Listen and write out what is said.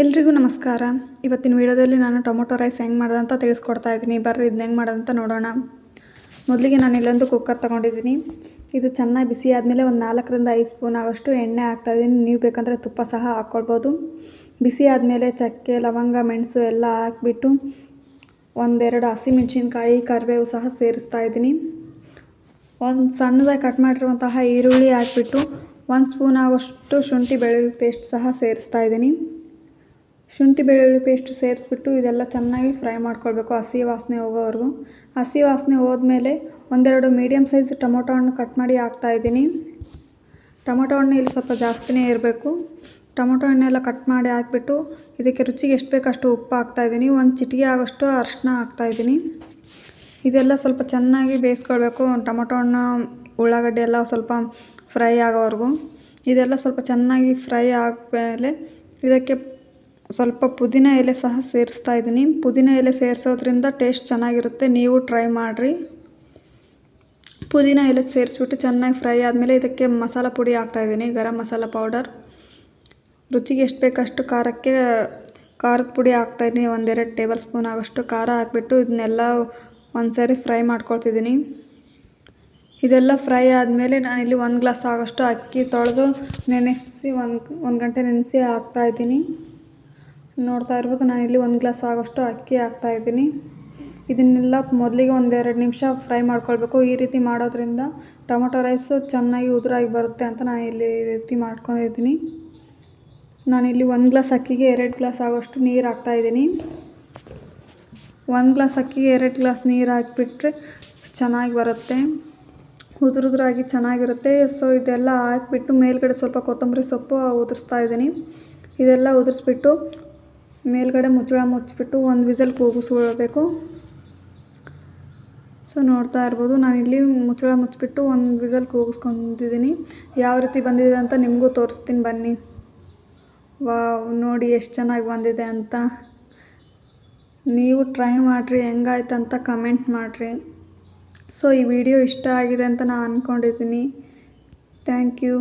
ಎಲ್ರಿಗೂ ನಮಸ್ಕಾರ. ಇವತ್ತಿನ ವೀಡಿಯೋದಲ್ಲಿ ನಾನು ಟೊಮೊಟೊ ರೈಸ್ ಹೆಂಗೆ ಮಾಡೋದಂತ ತಿಳಿಸ್ಕೊಡ್ತಾ ಇದ್ದೀನಿ. ಬರ್ರಿ ಇದನ್ನ ಹೆಂಗೆ ಮಾಡೋದಂತ ನೋಡೋಣ. ಮೊದಲಿಗೆ ನಾನು ಇಲ್ಲೊಂದು ಕುಕ್ಕರ್ ತೊಗೊಂಡಿದ್ದೀನಿ. ಇದು ಚೆನ್ನಾಗಿ ಬಿಸಿ ಆದಮೇಲೆ ಒಂದು ನಾಲ್ಕರಿಂದ ಐದು ಸ್ಪೂನ್ ಆಗೋಷ್ಟು ಎಣ್ಣೆ ಹಾಕ್ತಾಯಿದ್ದೀನಿ ನೀವು ಬೇಕಂದರೆ ತುಪ್ಪ ಸಹ ಹಾಕ್ಕೊಳ್ಬೋದು. ಬಿಸಿ ಆದಮೇಲೆ ಚಕ್ಕೆ, ಲವಂಗ, ಮೆಣಸು ಎಲ್ಲ ಹಾಕ್ಬಿಟ್ಟು ಒಂದೆರಡು ಹಸಿಮೆಣ್ಸಿನ್ಕಾಯಿ, ಕರಿಬೇವು ಸಹ ಸೇರಿಸ್ತಾ ಇದ್ದೀನಿ. ಒಂದು ಸಣ್ಣದಾಗಿ ಕಟ್ ಮಾಡಿರುವಂತಹ ಈರುಳ್ಳಿ ಹಾಕ್ಬಿಟ್ಟು ಒಂದು ಸ್ಪೂನ್ ಆಗೋಷ್ಟು ಶುಂಠಿ ಬೆಳ್ಳುಳ್ಳಿ ಪೇಸ್ಟ್ ಸಹ ಸೇರಿಸ್ತಾ ಇದ್ದೀನಿ. ಶುಂಠಿ ಬೆಳ್ಳುಳ್ಳಿ ಪೇಸ್ಟ್ ಸೇರಿಸ್ಬಿಟ್ಟು ಇದೆಲ್ಲ ಚೆನ್ನಾಗಿ ಫ್ರೈ ಮಾಡ್ಕೊಳ್ಬೇಕು ಹಸಿ ವಾಸನೆ ಹೋಗೋವರೆಗೂ. ಹಸಿ ವಾಸನೆ ಹೋದ್ಮೇಲೆ ಒಂದೆರಡು ಮೀಡಿಯಮ್ ಸೈಜ್ ಟೊಮೊಟೊ ಹಣ್ಣು ಕಟ್ ಮಾಡಿ ಹಾಕ್ತಾಯಿದ್ದೀನಿ ಟೊಮೊಟೊ ಹಣ್ಣು ಇಲ್ಲಿ ಸ್ವಲ್ಪ ಜಾಸ್ತಿನೇ ಇರಬೇಕು. ಟೊಮೊಟೊ ಹಣ್ಣೆಲ್ಲ ಕಟ್ ಮಾಡಿ ಹಾಕ್ಬಿಟ್ಟು ಇದಕ್ಕೆ ರುಚಿಗೆ ಎಷ್ಟು ಬೇಕಷ್ಟು ಉಪ್ಪು ಹಾಕ್ತಾಯಿದ್ದೀನಿ ಒಂದು ಚಿಟಿಕೆ ಆಗೋಷ್ಟು ಅರಿಶಿನ ಹಾಕ್ತಾಯಿದ್ದೀನಿ ಇದೆಲ್ಲ ಸ್ವಲ್ಪ ಚೆನ್ನಾಗಿ ಬೇಯಿಸ್ಕೊಳ್ಬೇಕು. ಟೊಮೊಟೊ ಹಣ್ಣು ಉಳ್ಳಾಗಡ್ಡೆ ಎಲ್ಲ ಸ್ವಲ್ಪ ಫ್ರೈ ಆಗೋವರೆಗೂ. ಇದೆಲ್ಲ ಸ್ವಲ್ಪ ಚೆನ್ನಾಗಿ ಫ್ರೈ ಆದಮೇಲೆ ಇದಕ್ಕೆ ಸ್ವಲ್ಪ ಪುದೀನ ಎಲೆ ಸಹ ಸೇರಿಸ್ತಾ ಇದ್ದೀನಿ. ಪುದೀನ ಎಲೆ ಸೇರಿಸೋದ್ರಿಂದ ಟೇಸ್ಟ್ ಚೆನ್ನಾಗಿರುತ್ತೆ. ನೀವು ಟ್ರೈ ಮಾಡಿರಿ. ಪುದೀನ ಎಲೆ ಸೇರಿಸ್ಬಿಟ್ಟು ಚೆನ್ನಾಗಿ ಫ್ರೈ ಆದಮೇಲೆ ಇದಕ್ಕೆ ಮಸಾಲ ಪುಡಿ ಹಾಕ್ತಾಯಿದ್ದೀನಿ ಗರಂ ಮಸಾಲ ಪೌಡರ್. ರುಚಿಗೆ ಎಷ್ಟು ಬೇಕಷ್ಟು ಖಾರಕ್ಕೆ ಖಾರದ ಪುಡಿ ಹಾಕ್ತಾಯಿದ್ದೀನಿ ಒಂದೆರಡು ಟೇಬಲ್ ಸ್ಪೂನ್ ಆಗೋಷ್ಟು ಖಾರ ಹಾಕ್ಬಿಟ್ಟು ಇದನ್ನೆಲ್ಲ ಒಂದು ಸಾರಿ ಫ್ರೈ ಮಾಡ್ಕೊಳ್ತಿದ್ದೀನಿ. ಇದೆಲ್ಲ ಫ್ರೈ ಆದಮೇಲೆ ನಾನಿಲ್ಲಿ ಒಂದು ಗ್ಲಾಸ್ ಆಗೋಷ್ಟು ಅಕ್ಕಿ ತೊಳೆದು ನೆನೆಸಿ ಒಂದು ಒಂದು ಗಂಟೆ ನೆನೆಸಿ ಹಾಕ್ತಾಯಿದ್ದೀನಿ ನೋಡ್ತಾ ಇರ್ಬೋದು ಇಲ್ಲಿ ಒಂದು ಗ್ಲಾಸ್ ಆಗೋಷ್ಟು ಅಕ್ಕಿ ಹಾಕ್ತಾಯಿದ್ದೀನಿ ಇದನ್ನೆಲ್ಲ ಮೊದಲಿಗೆ ಒಂದೆರಡು ನಿಮಿಷ ಫ್ರೈ ಮಾಡ್ಕೊಳ್ಬೇಕು. ಈ ರೀತಿ ಮಾಡೋದ್ರಿಂದ ಟೊಮೊಟೊ ರೈಸು ಚೆನ್ನಾಗಿ ಉದುರಾಗಿ ಬರುತ್ತೆ ಅಂತ ನಾನು ಇಲ್ಲಿ ಈ ರೀತಿ ಮಾಡ್ಕೊಂಡಿದ್ದೀನಿ. ನಾನಿಲ್ಲಿ ಒಂದು ಗ್ಲಾಸ್ ಅಕ್ಕಿಗೆ ಎರಡು ಗ್ಲಾಸ್ ಆಗೋಷ್ಟು ನೀರು ಹಾಕ್ತಾಯಿದ್ದೀನಿ ಒಂದು ಗ್ಲಾಸ್ ಅಕ್ಕಿಗೆ ಎರಡು ಗ್ಲಾಸ್ ನೀರು ಹಾಕಿಬಿಟ್ರೆ ಚೆನ್ನಾಗಿ ಬರುತ್ತೆ. ಉದುರುದ್ರಾಗಿ ಚೆನ್ನಾಗಿರುತ್ತೆ. ಸೊ ಇದೆಲ್ಲ ಹಾಕಿಬಿಟ್ಟು ಮೇಲ್ಗಡೆ ಸ್ವಲ್ಪ ಕೊತ್ತಂಬರಿ ಸೊಪ್ಪು ಉದುರಿಸ್ತಾ ಇದ್ದೀನಿ. ಇದೆಲ್ಲ ಉದುರಿಸ್ಬಿಟ್ಟು ಮೇಲ್ಗಡೆ ಮುಚ್ಚಳ ಮುಚ್ಚಿಬಿಟ್ಟು ಒಂದು ವಿಸಲ್ ಕೂಗಿಸ್ಕೊಳ್ಬೇಕು ಸೊ ನೋಡ್ತಾ ಇರ್ಬೋದು ನಾನಿಲ್ಲಿ ಮುಚ್ಚಳ ಮುಚ್ಚಿಬಿಟ್ಟು ಒಂದು ವಿಸಲ್ ಕೂಗಿಸ್ಕೊಂಡಿದ್ದೀನಿ. ಯಾವ ರೀತಿ ಬಂದಿದೆ ಅಂತ ನಿಮಗೂ ತೋರಿಸ್ತೀನಿ ಬನ್ನಿ. ವಾ ನೋಡಿ ಎಷ್ಟು ಚೆನ್ನಾಗಿ ಬಂದಿದೆ ಅಂತ. ನೀವು ಟ್ರೈ ಮಾಡಿರಿ, ಹೆಂಗಾಯ್ತು ಅಂತ ಕಮೆಂಟ್ ಮಾಡಿರಿ. ಸೊ ಈ ವಿಡಿಯೋ ಇಷ್ಟ ಆಗಿದೆ ಅಂತ ನಾನು ಅಂದ್ಕೊಂಡಿದ್ದೀನಿ ಥ್ಯಾಂಕ್ ಯು.